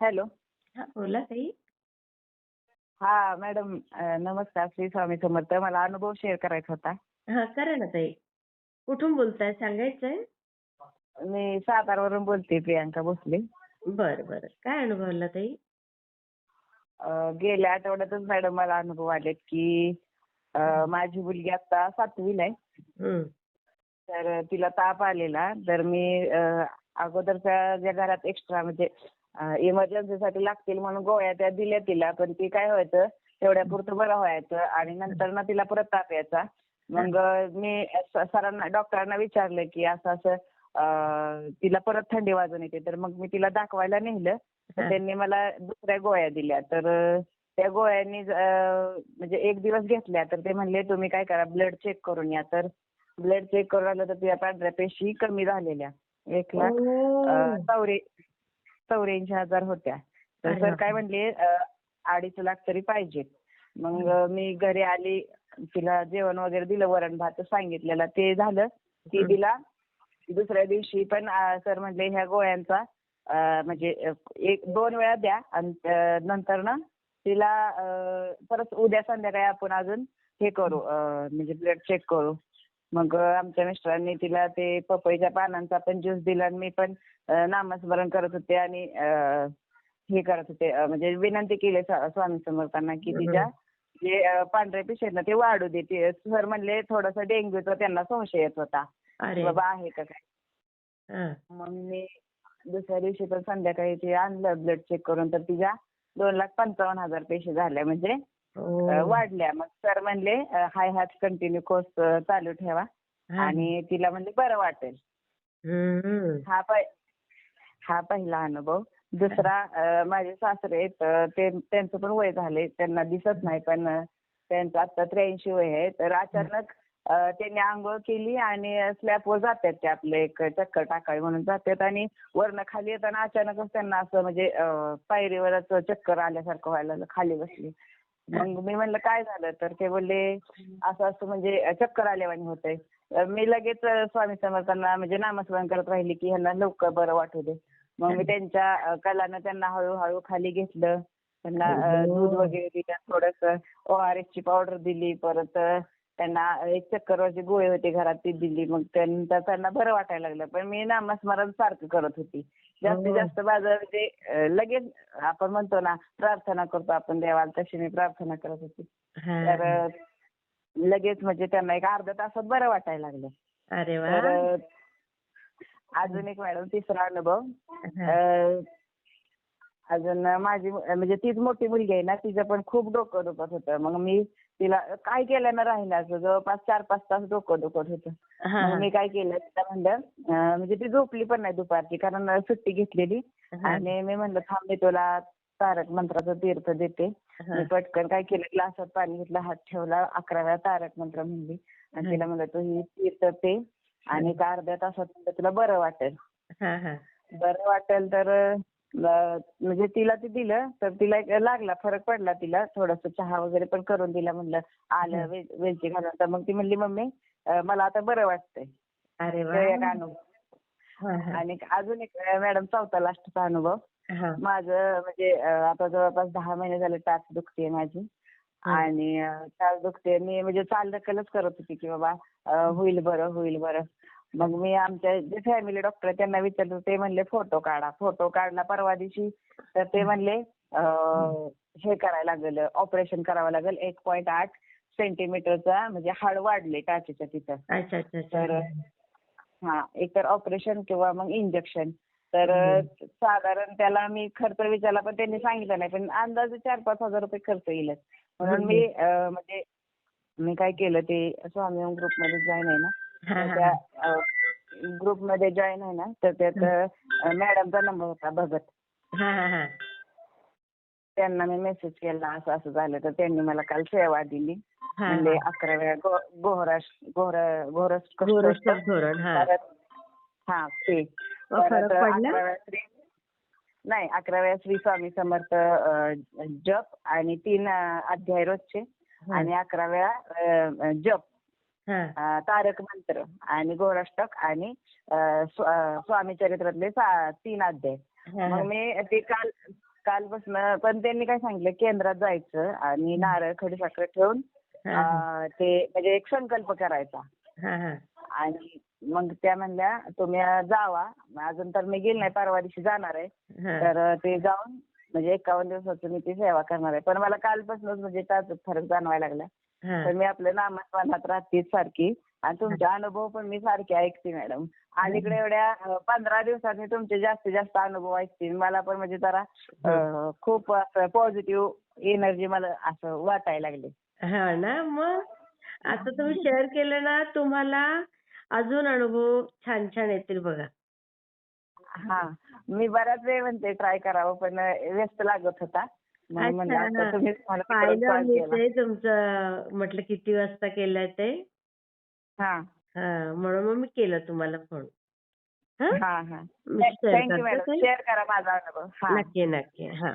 Hello. हा बोला ताई. हा मॅडम नमस्कार श्री स्वामी समर्थ. मला अनुभव शेअर करायचा होता. हा करा ना ताई. कुठून बोलताय सांगायचंय? मी सातारवरून बोलते प्रियांका भोसले. बर बर. काय अनुभवला ताई? गेल्या आठवड्यातच मॅडम मला अनुभव आलेत की माझी मुलगी आता सातवीला आहे. तर तिला ताप आलेला. तर मी अगोदरच्या ज्या घरात एक्स्ट्रा म्हणजे इमर्जन्सीसाठी लागतील म्हणून गोळ्या त्या दिल्या तिला पण ती काय व्हायचं तेवढ्यापुरतं बरं व्हायचं आणि नंतर ना तिला परत ताप यायचा. मग मी सरांना डॉक्टरांना विचारलं की असं असं तिला परत थंडी वाजून येते तर मग मी तिला दाखवायला नेलं. तर. त्यांनी मला दुसऱ्या गोळ्या दिल्या. तर त्या गोळ्यांनी म्हणजे एक दिवस घेतल्या तर ते म्हणले तुम्ही काय करा ब्लड चेक करून या. तर ब्लड चेक करून आलं तर तिच्या पांढऱ्या पेशी कमी झालेल्या. एक लाख चौरे चौऱ्याऐंशी हजार होत्या. तर सर. काय म्हणले अडीच लाख तरी पाहिजेत मग मी घरी आली तिला जेवण वगैरे दिलं वरण भात सांगितलेलं ते झालं. की हं. तिला दुसऱ्या दिवशी पण सर म्हणले ह्या गोळ्यांचा म्हणजे एक दोन वेळा द्या. आणि नंतर ना तिला परत उद्या संध्याकाळी आपण अजून हे करू म्हणजे ब्लड चेक करू. मग आमच्या मिस्टरांनी तिला ते पपईच्या पानांचा पण ज्यूस दिला आणि मी पण नामस्मरण करत होते आणि हे करत होते म्हणजे विनंती केली स्वा- स्वामी समर्थांना की. तिच्या जे अ, पांढऱ्या पिशे आहेत ना ते वाढू दे सर म्हणले थोडंसं डेंग्यूचा त्यांना संशय येत होता बाबा आहे का काय हा. मग मी दुसऱ्या दिवशी पण संध्याकाळी ते आणलं ब्लड चेक करून तर तिच्या दोन लाख पंचावन्न हजार पेशी झाल्या म्हणजे वाढल्या. मग सर म्हणले हाय हाच कंटिन्यू कोर्स चालू ठेवा हा. आणि तिला म्हणजे बरं वाटेल. हा हा पहिला अनुभव. दुसरा माझे सासरे ते त्यांचं पण वय झाले त्यांना दिसत नाही पण त्यांचं आता त्र्याऐंशी वय आहे. तर अचानक त्यांनी आंघोळ केली आणि स्लॅबवर जातात ते आपले एक चक्कर टाकावी म्हणून जातात आणि वरनं खाली येताना अचानकच त्यांना असं म्हणजे पायरीवरच चक्कर आल्यासारखं व्हायला खाली बसली. मग मी म्हणलं काय झालं? तर ते बोलले असं असं म्हणजे चक्कर आल्यावानी होतंय. तर मी लगेच स्वामी समर्थांना म्हणजे नामस्मरण करत राहिली की ह्यांना लवकर बरं वाटू दे. मग मी त्यांच्या कलानं त्यांना हळूहळू खाली घेतलं. त्यांना दूध वगैरे दिलं थोडंसं ORS ची पावडर दिली परत त्यांना एक चक्करवरची गोळी होती घरात ती दिली. मग त्यांना बरं वाटायला लागलं. पण मी नामस्मरण सारखं करत होती. जास्तीत. जास्त माझं म्हणजे लगेच आपण म्हणतो ना प्रार्थना करतो आपण देवाला तशी मी प्रार्थना करत होती हा. तर लगेच म्हणजे त्यांना एक अर्ध्या तासात बरं वाटायला लागलं अरे तर अजून एक मॅडम तिसरा अनुभव अजून माझी म्हणजे तीच मोठी मुलगी आहे ना तिचं पण खूप डोकं दुखत होतं मग मी तिला काय केल्यानं राहिलं असं जवळपास चार पाच तास डोकं दुखत होतं. मग मी काय केलं तिला म्हणलं म्हणजे ती झोपली पण नाही दुपारची कारण सुट्टी घेतलेली. आणि मी म्हणलं थांब मी तुला तारक मंत्राचं तीर्थ देते. मी पटकन काय केलं ग्लासात पाणी घेतलं हात ठेवला अकरा वेळा तारक मंत्र म्हणली आणि. तिला म्हणलं तू ही तीर्थ पे आणि एका अर्ध्या तासात म्हणलं तुला बरं वाटेल. बरं वाटेल तर म्हणजे तिला ते दिलं तर तिला एक लागला फरक पडला तिला. थोडंसं चहा वगैरे पण करून दिला म्हणलं. आलं. वेल- वेलची घालून. तर मग ती म्हणली मम्मी मला आता बरं वाटतंय. अनुभव. आणि? अजून एक मॅडम चौथा लास्टचा अनुभव. माझं म्हणजे आता जवळपास दहा महिने झाले टाच दुखते माझी. आणि टाच दुखते मी म्हणजे चालढकलच करत होती की बाबा होईल बरं होईल बरं. मग मी आमच्या जे फॅमिली डॉक्टर त्यांना विचारलं ते म्हणले फोटो काढा. फोटो काढला परवा दिवशी. तर ते म्हणले हे करायला लागेल ऑपरेशन करावं लागेल. एक पॉईंट आठ सेंटीमीटरचा म्हणजे हाड वाढले टाचेच्या तिथं. तर हा एकतर ऑपरेशन किंवा मग इंजेक्शन तर. साधारण त्याला मी खर्च विचारला पण त्यांनी सांगितलं नाही. पण अंदाजे चार पाच हजार रुपये खर्च येईल म्हणून. मी म्हणजे मी काय केलं ते स्वामी ग्रुपमध्ये जॉईन आहे ना त्या ग्रुपमध्ये जॉईन आहे ना तर त्यात मॅडमचा नंबर होता भगत. हा, हा, हा. त्यांना मी मेसेज केला असं असं झालं तर त्यांनी मला काल सेवा दिली. म्हणजे. अकरा वेळा गोहरस गोरक्षक धोरण हा. ते. नाही अकरा वेळा श्री स्वामी समर्थ जप आणि तीन अध्याय रोजचे. आणि अकरा वेळा जप. तारक मंत्र आणि गोराष्टक आणि स्वामी चरित्रातले तीन अध्याय. मग. मी ते काल कालपासून पण त्यांनी काय सांगितलं केंद्रात जायचं आणि नारळ खडीसाखर ठेवून ते म्हणजे एक संकल्प करायचा. आणि मग त्या म्हणल्या तुम्ही जावा. अजून तर मी गेली नाही परवा दिवशी जाणार आहे. तर ते जाऊन म्हणजे एकावन्न दिवसाचं मी ती सेवा करणार आहे. पण मला कालपासूनच म्हणजे त्यात फरक जाणवायला लागला. तर मी आपल्या नामास्मरणात राहतेच सारखी. आणि तुमचे अनुभव पण मी सारखे ऐकते मॅडम. अलीकडे एवढ्या पंधरा दिवसात मी तुमचे जास्तीत जास्त अनुभव ऐकते. मला पण म्हणजे जरा खूप असं पॉझिटिव्ह एनर्जी मला असं वाटायला लागले. हा ना मग? आता तुम्ही शेअर केलं ना तुम्हाला अजून अनुभव छान छान येतील बघा. हा मी बराच वेळ म्हणते ट्राय करावं पण व्यस्त लागत होता. म्हणून आता. तुम्हीच मला परत केला. तुमचं म्हटलं किती वाजता केलंय ते? हा. हा म्हणून मग मी केलं तुम्हाला फोन हा? हा थँक्यू मॅडम. शेअर करा माझा अनुभव. हा. नक्की नक्की. हा.